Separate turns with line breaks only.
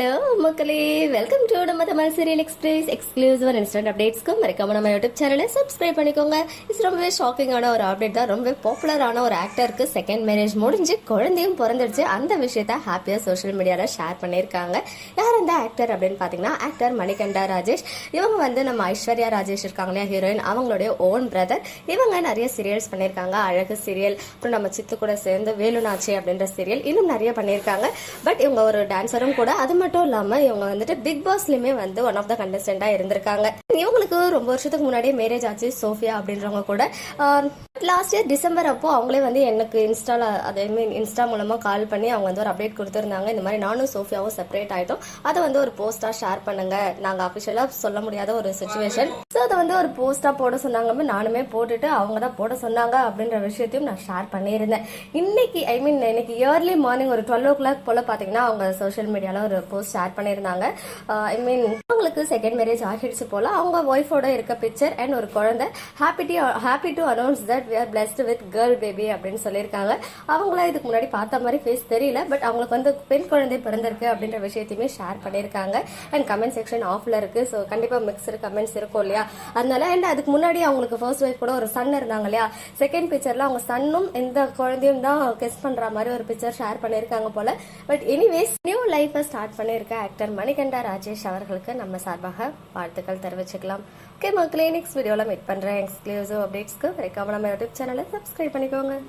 Hello மக்களே. Welcome to நம்ம Tamil serial express exclusive instant அப்டேட்ஸ்க்கும் மறக்காம நம்ம யூடியூப் சேனலை சப்ஸ்கிரைப் பண்ணிக்கோங்க. இது ரொம்பவே ஷாக்கிங்கான ஒரு அப்டேட் தான். ரொம்பவே பாப்புலரான ஒரு ஆக்டருக்கு செகண்ட் மேரேஜ் முடிஞ்சு குழந்தையும் பிறந்துடுச்சு அந்த விஷயத்த ஹாப்பியாக சோஷியல் மீடியாவில் ஷேர் பண்ணியிருக்காங்க. யார் அந்த ஆக்டர் அப்படின்னு பார்த்தீங்கன்னா ஆக்டர் மணிகண்டா ராஜேஷ். இவங்க வந்து நம்ம ஐஸ்வர்யா ராஜேஷ் இருக்காங்க இல்லையா ஹீரோயின் அவங்களுடைய ஓன் பிரதர் இவங்க நிறைய சீரியல்ஸ் பண்ணியிருக்காங்க. அழகு சீரியல் அப்புறம் நம்ம சித்து கூட சேர்ந்து வேலுநாச்சி அப்படின்ற சீரியல் இன்னும் நிறைய பண்ணியிருக்காங்க. பட் இவங்க ஒரு டான்ஸரும் கூட. அது மட்டும் இல்லாம இவங்க வந்துட்டு பிக் பாஸ்லயுமே வந்து ஒன் ஆஃப் த கண்டஸ்டண்டா இருந்திருக்காங்க. இவங்களுக்கு ரொம்ப வருஷத்துக்கு முன்னாடியே மேரேஜ் ஆச்சு சோஃபியா அப்படின்றவங்க கூட. லாஸ்ட் இயர் டிசம்பர் அப்போ அவங்களே வந்து எனக்கு இன்ஸ்டால அதே மீன் இன்ஸ்டா மூலமா கால் பண்ணி அவங்க வந்து ஒரு அப்டேட் கொடுத்துருந்தாங்க. இந்த மாதிரி நானும் சோஃபியாவும் செப்பரேட் ஆயிட்டோம். அதை வந்து ஒரு போஸ்டா ஷேர் பண்ணுங்க. நாங்க அபிஷியலா சொல்ல முடியாத ஒரு சுச்சுவேஷன் ஸோ அதை வந்து ஒரு போஸ்டா போட சொன்னாங்க. நானுமே போட்டுட்டு அவங்க தான் போட சொன்னாங்க அப்படின்ற விஷயத்தையும் நான் ஷேர் பண்ணியிருந்தேன். இன்னைக்கு ஐ மீன் இன்னைக்கு இயர்லி மார்னிங் ஒரு டுவெல் ஓ கிளாக் போல பாத்தீங்கன்னா அவங்க சோஷியல் மீடியால ஒரு போஸ்ட் ஷேர் பண்ணியிருந்தாங்க. Uh, ஐ மீன் அவங்களுக்கு செகண்ட் மேரேஜ் ஆகிடுச்சு போல. அவங்க ஒய்ஃபோட இருக்க பிக்சர் அண்ட் ஒரு குழந்தை. Happy to happy to announce that we are with girl baby அப்படின்னு சொல்லியிருக்காங்க. அவங்களாம் இதுக்கு முன்னாடி பார்த்த மாதிரி ஃபேஸ் தெரியல பட் அவங்களுக்கு வந்து பெண் குழந்தை பிறந்திருக்கு அப்படின்ற விஷயத்தையுமே ஷேர் பண்ணியிருக்காங்க. அண்ட் கமெண்ட் செக்ஷன் ஆஃபில் இருக்குது ஸோ கண்டிப்பாக மிக்சர் கமெண்ட்ஸ் இருக்கும் இல்லையா? அதனால அண்ட் அதுக்கு முன்னாடி அவங்களுக்கு ஃபர்ஸ்ட் ஒய்ஃப் கூட ஒரு சன் இருந்தாங்க இல்லையா? செகண்ட் பிக்சரில் அவங்க சன்னும் இந்த குழந்தையும் தான் கெஸ் பண்ணுற மாதிரி ஒரு பிக்சர் ஷேர் பண்ணியிருக்காங்க போல. பட் எனிவேஸ் நியூ லைஃபை ஸ்டார்ட் பண்ணியிருக்க ஆக்டர் மணிகண்டா ராஜேஷ் அவர்களுக்கு நம்ம சார்பாக வாழ்த்துக்கள் தெரிவிச்சுக்கலாம். ஓகே மக்களே நெக்ஸ்ட் வீடியோவில் மீட் பண்ணுறேன் எக்ஸ்க்ளூசிவ் அப்டேட்ஸ்க்கு வரைக்காம நம்ம யூடியூப் சேனலை சப்ஸ்கிரைப் பண்ணிக்கோங்க.